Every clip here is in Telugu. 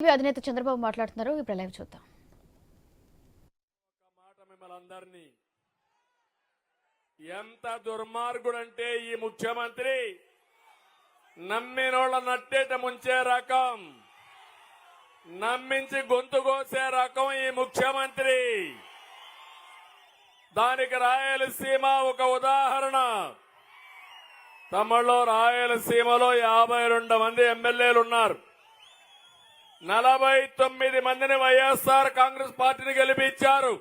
టీవీ అధినేత చంద్రబాబు మాట్లాడుతున్నారు. ఇప్పుడు లైవ్ చూద్దాం. మిమ్మల్ని అందరినీ ఎంత దుర్మార్గుడంటే ఈ ముఖ్యమంత్రి. నమ్మినోళ్ళ నట్టేట ముంచే రకం. నమ్మించి గొంతు కోసే రకం ఈ ముఖ్యమంత్రి. దానికి రాయలసీమ ఒక ఉదాహరణ. తమిళలో రాయలసీమలో యాభై రెండు మంది ఎమ్మెల్యేలు ఉన్నారు నలభై తొమ్మిది మందిని వైఎస్ఆర్ కాంగ్రెస్ పార్టీని గెలిపించారు.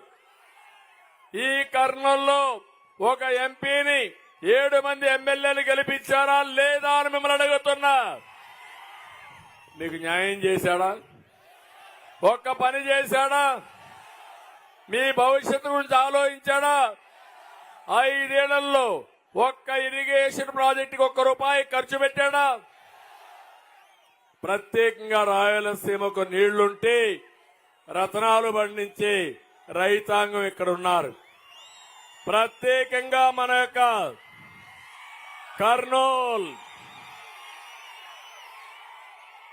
ఈ కర్నూల్లో ఒక ఎంపీని ఏడు మంది ఎమ్మెల్యేలు గెలిపించారా లేదా అని మిమ్మల్ని అడుగుతున్నా. నీకు న్యాయం చేశాడా? ఒక్క పని చేశాడా? మీ భవిష్యత్తు గురించి ఆలోచించాడా? ఐదేళ్ళలో ఒక్క ఇరిగేషన్ ప్రాజెక్టుకి ఒక్క రూపాయి ఖర్చు పెట్టాడా? ప్రత్యేకంగా రాయలసీమకు నీళ్ళుంటే రతనాలు పండించే రైతాంగం ఇక్కడ ఉన్నారు ప్రత్యేకంగా మన యొక్క కర్నూల్.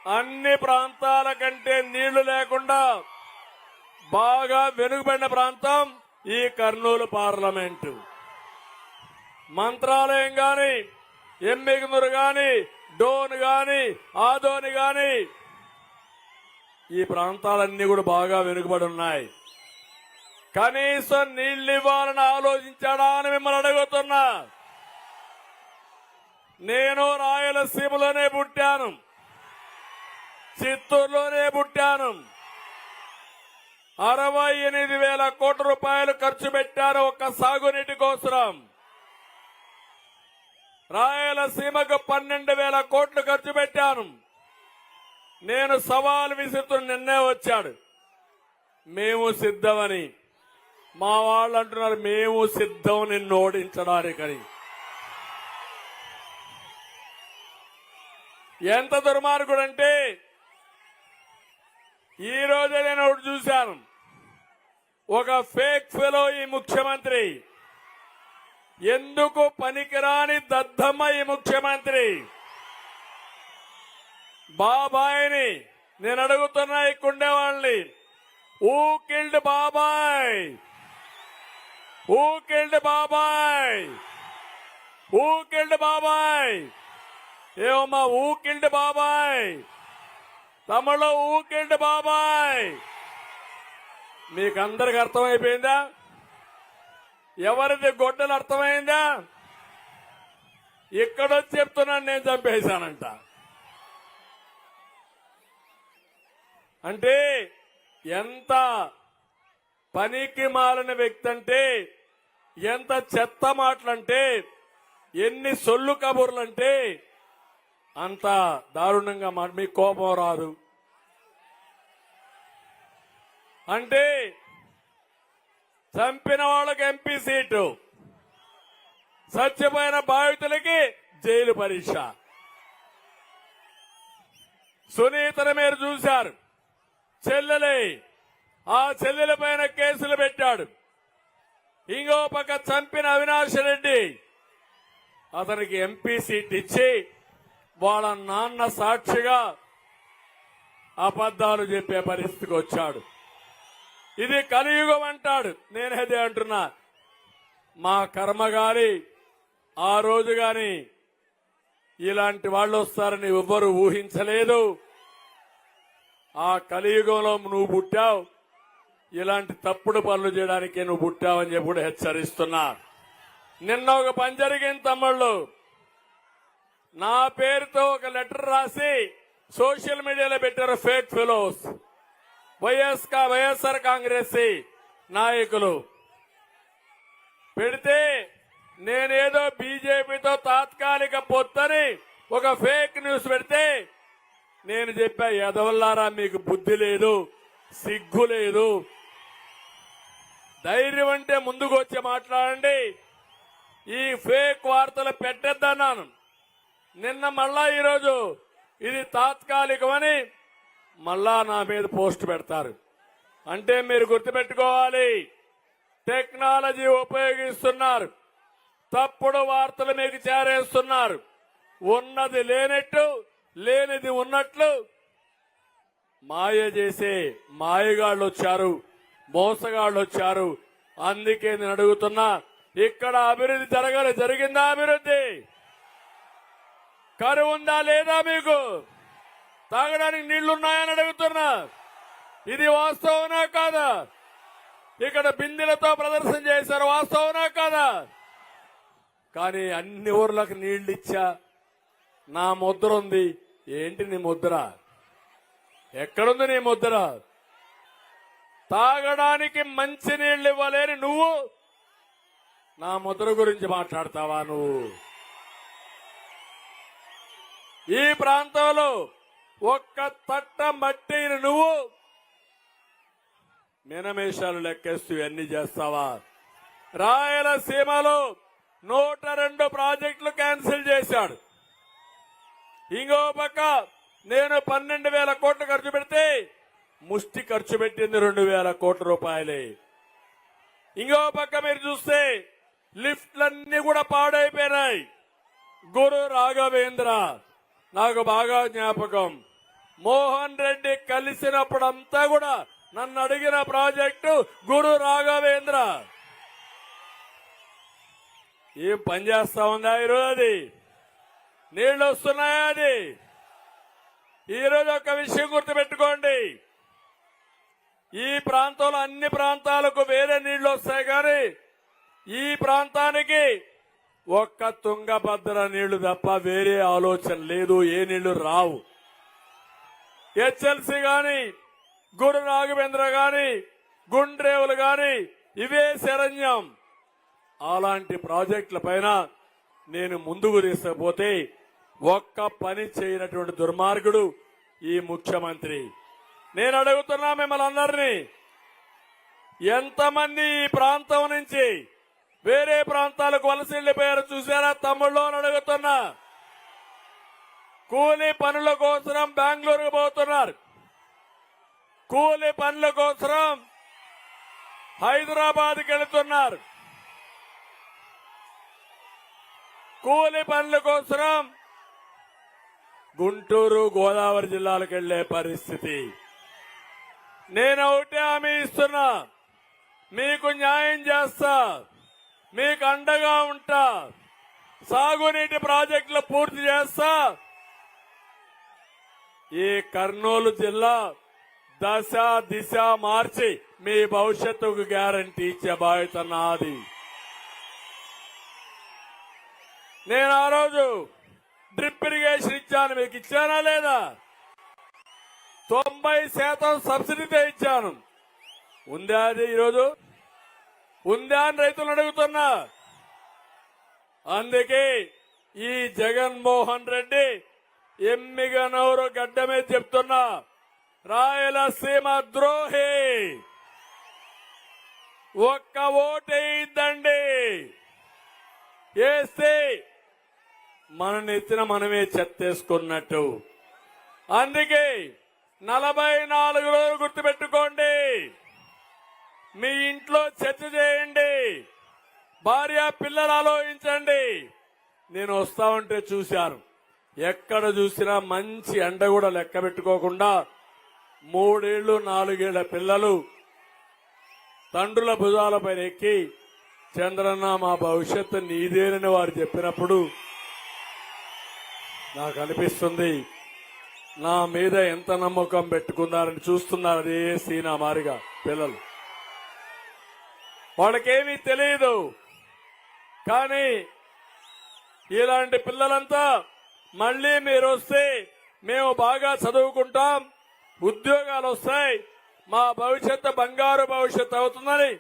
అన్ని ప్రాంతాల కంటే నీళ్ళు లేకుండా బాగా వెనుకబడిన ప్రాంతం ఈ కర్నూలు పార్లమెంటు. మంత్రాలయం గాని ఎమ్మిగునూరు గాని డోన్ గాని ఆదోని గాని. ఈ ప్రాంతాలన్నీ కూడా బాగా వెనుకబడి ఉన్నాయి. కనీసం నీళ్ళు ఇవ్వాలని ఆలోచించాడా అని మిమ్మల్ని అడుగుతున్నా. నేను రాయలసీమలోనే పుట్టాను. చిత్తూరులోనే పుట్టాను. అరవై ఎనిమిది వేల కోట్ల రూపాయలు ఖర్చు పెట్టారు ఒక్క సాగునీటి కోసరం. రాయలసీమకు పన్నెండు వేల కోట్లు ఖర్చు పెట్టాను. నేను సవాల్ విసురుతున్న నిన్నే వచ్చాడు. మేము సిద్ధమని. మా వాళ్ళు అంటున్నారు మేము సిద్ధం నిన్ను ఓడించడానికని. ఎంత దుర్మార్గుడంటే ఈ రోజే నేను ఒకటి చూశాను. ఒక ఫేక్ ఫెలో ఈ ముఖ్యమంత్రి. ఎందుకు పనికిరాని దద్దమ్మ ఈ ముఖ్యమంత్రి? బాబాయిని నేను అడుగుతున్నా ఇక్కడే వాళ్ళని ఊ కిల్డ్ బాబాయ్? ఊ కిల్డ్ బాబాయ్? ఊ కిల్డ్ బాబాయ్? ఏమమ్మా ఊ కిల్డ్ బాబాయ్? తమలో ఊ కిల్డ్ బాబాయ్? మీకందరికి అర్థమైపోయిందా? ఎవరిది గొడ్డలు అర్థమైందా? ఇక్కడొచ్చి చెప్తున్నాను నేను చంపేశానంట. అంటే ఎంత పనికి మాలిన వ్యక్తి అంటే ఎంత చెత్త మాటలంటే ఎన్ని సొల్లు కబుర్లంటే అంత దారుణంగా మాట మీకు కోపం రాదు. అంటే చంపిన వాళ్ళకి ఎంపీ సీటు. చచ్చిపోయిన బాధితులకి జైలు పరీక్ష. సునీతను మీరు చూశారు. చెల్లెలే ఆ చెల్లెల పైన కేసులు పెట్టాడు. ఇంకో పక్క చంపిన అవినాష్ రెడ్డి. అతనికి ఎంపీ సీట్ ఇచ్చి వాళ్ళ నాన్న సాక్షిగా అబద్ధాలు చెప్పే పరిస్థితికి వచ్చాడు. ఇది కలియుగం అంటాడు. నేనేదే అంటున్నా. మా కర్మ గాని ఆ రోజు గాని ఇలాంటి వాళ్ళు వస్తారని ఎవ్వరు ఊహించలేదు. ఆ కలియుగంలో నువ్వు పుట్టావు. ఇలాంటి తప్పుడు పనులు చేయడానికి నువ్వు పుట్టావని చెప్పి కూడా హెచ్చరిస్తున్నా. నిన్న ఒక పని జరిగింది తమ్ముళ్ళు. నా పేరుతో ఒక లెటర్ రాసి సోషల్ మీడియాలో పెట్టారు fake fellows. YS YSR Congress నాయకులు. పెడితే నేనేదో బీజేపీతో తాత్కాలిక పొత్తని ఒక ఫేక్ న్యూస్ పెడితే నేను చెప్పా ఎదవల్లారా మీకు బుద్ధి లేదు సిగ్గు లేదు. ధైర్యం అంటే ముందుకు వచ్చి మాట్లాడండి. ఈ ఫేక్ వార్తలు పెట్టేద్దన్నాను. నిన్న మళ్ళా ఈరోజు ఇది తాత్కాలికమని మళ్ళా నా మీద పోస్ట్ పెడతారు. అంటే మీరు గుర్తుపెట్టుకోవాలి టెక్నాలజీ ఉపయోగిస్తున్నారు తప్పుడు వార్తలు మీకు చేరేస్తున్నారు. ఉన్నది లేనట్టు లేనిది ఉన్నట్లు మాయ చేసే మాయగాళ్ళు వచ్చారు మోసగాళ్ళు వచ్చారు. అందుకే నేను అడుగుతున్నా ఇక్కడ అభివృద్ధి జరగాలి జరిగిందా అభివృద్ధి? కరువుందా లేదా మీకు? తాగడానికి నీళ్ళున్నాయని అడుగుతున్నా ఇది వాస్తవనా కాదా? ఇక్కడ బిందెలతో ప్రదర్శన చేశారు వాస్తవనా కాదా? కానీ అన్ని ఊర్లకు నీళ్ళు ఇచ్చా నా ముద్ర ఉంది. ఏంటి నీ ముద్ర? ఎక్కడుంది నీ ముద్ర? తాగడానికి మంచి నీళ్ళు ఇవ్వలేని నువ్వు? నా ముద్ర గురించి మాట్లాడతావా నువ్వు? ఈ ప్రాంతంలో ఒక్క తట్ట మట్టిని నువ్వు మినమేషాలు లెక్కేస్తూ ఇవన్నీ చేస్తావా? రాయలసీమలో నూట రెండు ప్రాజెక్టులు క్యాన్సిల్ చేశాడు. ఇంకో పక్క నేను పన్నెండు వేల కోట్లు ఖర్చు పెడితే ముష్టి ఖర్చు పెట్టింది రెండు వేల కోట్ల రూపాయలే. ఇంకో పక్క మీరు చూస్తే లిఫ్ట్లన్నీ కూడా పాడైపోయినాయి. గురు రాఘవేంద్ర నాకు బాగా జ్ఞాపకం. మోహన్ రెడ్డి కలిసినప్పుడంతా కూడా నన్ను అడిగిన ప్రాజెక్టు గురు రాఘవేంద్ర. ఏం పనిచేస్తా ఉందా ఈరోజు అది? నీళ్ళు వస్తున్నాయా అది? ఈరోజు ఒక విషయం గుర్తుపెట్టుకోండి. ఈ ప్రాంతంలో అన్ని ప్రాంతాలకు వేరే నీళ్ళు వస్తాయి కానీ ఈ ప్రాంతానికి ఒక్క తుంగభద్ర నీళ్ళు తప్ప వేరే ఆలోచన లేదు ఏ నీళ్ళు రావు. హెచ్ఎల్సి గాని గురు రాఘవేంద్ర గాని గుండ్రేవులు గాని ఇవే శరణ్యం. అలాంటి ప్రాజెక్టుల పైన నేను ముందుకు తీసుకుపోతే ఒక్క పని చేయనటువంటి దుర్మార్గుడు ఈ ముఖ్యమంత్రి. నేను అడుగుతున్నా మిమ్మల్ని అందరినీ ఎంతమంది ఈ ప్రాంతం నుంచి వేరే ప్రాంతాలకు వలస వెళ్ళిపోయారు చూసారా తమ్ముళ్ళు అడుగుతున్నా. కూలీ పనుల కోసం బెంగళూరుకు పోతున్నారు. కూలీ పనుల కోసం హైదరాబాద్కి వెళుతున్నారు. కూలి పనుల కోసం గుంటూరు గోదావరి జిల్లాలకు వెళ్ళే పరిస్థితి. నేను ఒకటే హామీ ఇస్తున్నా. మీకు న్యాయం చేస్తా. మీకు అండగా ఉంటా. సాగునీటి ప్రాజెక్టులు పూర్తి చేస్తా. ఈ కర్నూలు జిల్లా దశ దిశ మార్చి మీ భవిష్యత్తుకు గ్యారంటీ ఇచ్చే బాధ్యత నాది. నేను ఆ రోజు డ్రిప్ ఇరిగేషన్ ఇచ్చాను. మీకు ఇచ్చానా లేదా? తొంభై శాతం సబ్సిడీతో ఇచ్చాను. ఉందా అది ఈరోజు? ఉందా అని రైతులు అడుగుతున్నా. అందుకే ఈ జగన్మోహన్ రెడ్డి ఎమ్మిగ నోరు గడ్డమే చెప్తున్నా. రాయలసీమ ద్రోహి. ఒక్క ఓటేయిద్దండి వేస్తే మన నెత్తిన మనమే చెత్తేసుకున్నట్టు. అందుకే నలభై నాలుగు రోజులు గుర్తుపెట్టుకోండి. మీ ఇంట్లో చర్చ చేయండి. భార్య పిల్లలు ఆలోచించండి. నేను వస్తా ఉంటే చూశాను. ఎక్కడ చూసినా మంచి ఎండ కూడా లెక్క పెట్టుకోకుండా మూడేళ్ళు నాలుగేళ్ళ పిల్లలు తండ్రుల భుజాలపైన ఎక్కి చంద్రన్న మా భవిష్యత్తు నీదేనని వారు చెప్పినప్పుడు నాకు అనిపిస్తుంది నా మీద ఎంత నమ్మకం పెట్టుకున్నారని చూస్తున్నారు అదే సీనా మారిగా పిల్లలు. వాళ్ళకేమీ తెలియదు కానీ ఇలాంటి పిల్లలంతా మళ్ళీ మీరు వస్తే మేము బాగా చదువుకుంటాం ఉద్యోగాలు వస్తాయి మా భవిష్యత్తు బంగారు భవిష్యత్తు అవుతుందని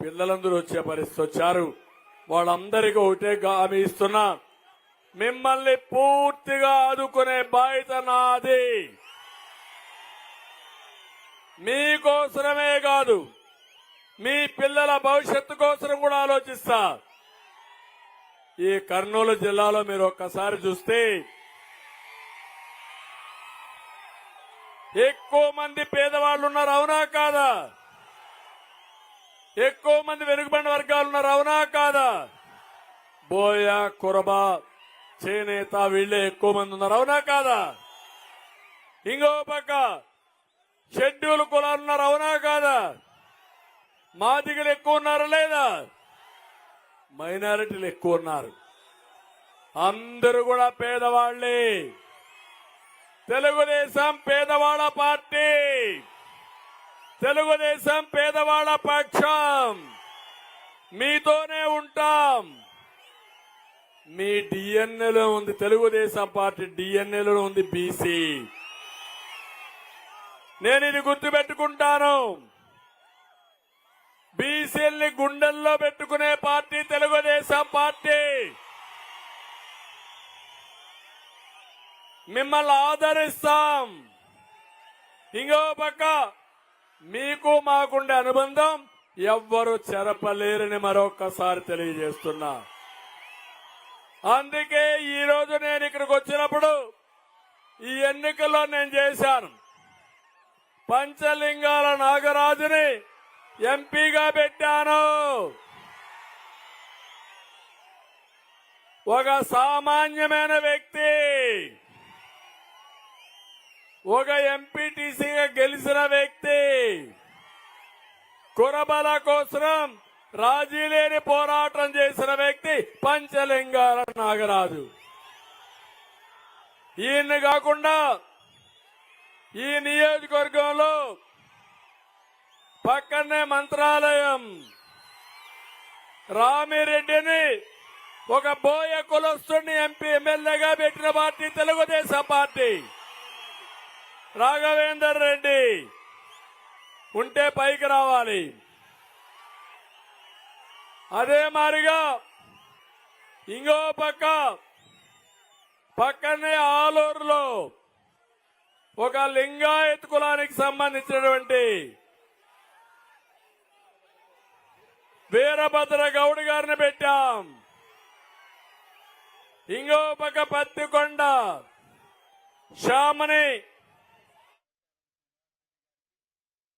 పిల్లలందరూ వచ్చే పరిస్థితి వచ్చారు. వాళ్ళందరికీ ఒకటే హామీ ఇస్తున్నా. మిమ్మల్ని పూర్తిగా ఆదుకునే బాధ్యత నాది. మీకోసమే కాదు మీ పిల్లల భవిష్యత్తు కోసం కూడా ఆలోచిస్తా. ఈ కర్నూలు జిల్లాలో మీరు ఒక్కసారి చూస్తే ఎక్కువ మంది పేదవాళ్ళు ఉన్నారు అవునా కాదా? ఎక్కువ మంది వెనుకబడిన వర్గాలు ఉన్నారు అవునా కాదా? బోయ కురబ చేనేత వీళ్ళే ఎక్కువ మంది ఉన్నారు అవునా కాదా? ఇంకో పక్క షెడ్యూల్ కులాలు ఉన్నారు అవునా కాదా? మాదిగలు ఎక్కువ ఉన్నారా లేదా? మైనారిటీలు ఎక్కువ ఉన్నారు. అందరూ కూడా పేదవాళ్ళే తెలుగుదేశం పేదవాళ్ళ పార్టీ. తెలుగుదేశం పేదవాళ్ళ పక్షం. మీతోనే ఉంటాం. మీ డిఎన్ఏలో ఉంది తెలుగుదేశం పార్టీ డిఎన్ఏలో ఉంది బీసీ. నేను ఇది గుర్తుపెట్టుకుంటాను. బీసీల్ని గుండెల్లో పెట్టుకునే పార్టీ తెలుగుదేశం పార్టీ. మిమ్మల్ని ఆదరిస్తాం. ఇంకో పక్క మీకు మాకుండే అనుబంధం ఎవ్వరు చెరపలేరని మరొక్కసారి తెలియజేస్తున్నా. అందుకే ఈరోజు నేను ఇక్కడికి వచ్చినప్పుడు ఈ ఎన్నికల్లో నేను చేశాను. పంచలింగాల నాగరాజుని ఎంపీగా పెట్టాను. ఒక సామాన్యమైన వ్యక్తి ఒక ఎంపీటీసీగా గెలిచిన వ్యక్తి కురబల కోసం రాజీ లేని పోరాటం చేసిన వ్యక్తి పంచలింగాల నాగరాజు. ఈయన్ని కాకుండా ఈ నియోజకవర్గంలో పక్కనే మంత్రాలయం. రామిరెడ్డిని ఒక బోయ కులస్తుని ఎంపీ ఎమ్మెల్యేగా పెట్టిన పార్టీ తెలుగుదేశం పార్టీ. రాఘవేందర్ రెడ్డి ఉంటే పైకి రావాలి. అదే మారిగా ఇంకో పక్క పక్కనే ఆలూరులో ఒక లింగాయత్ కులానికి సంబంధించినటువంటి వీరభద్ర గౌడ్ గారిని పెట్టాం. ఇంకో పక్క పత్తికొండ శ్యామని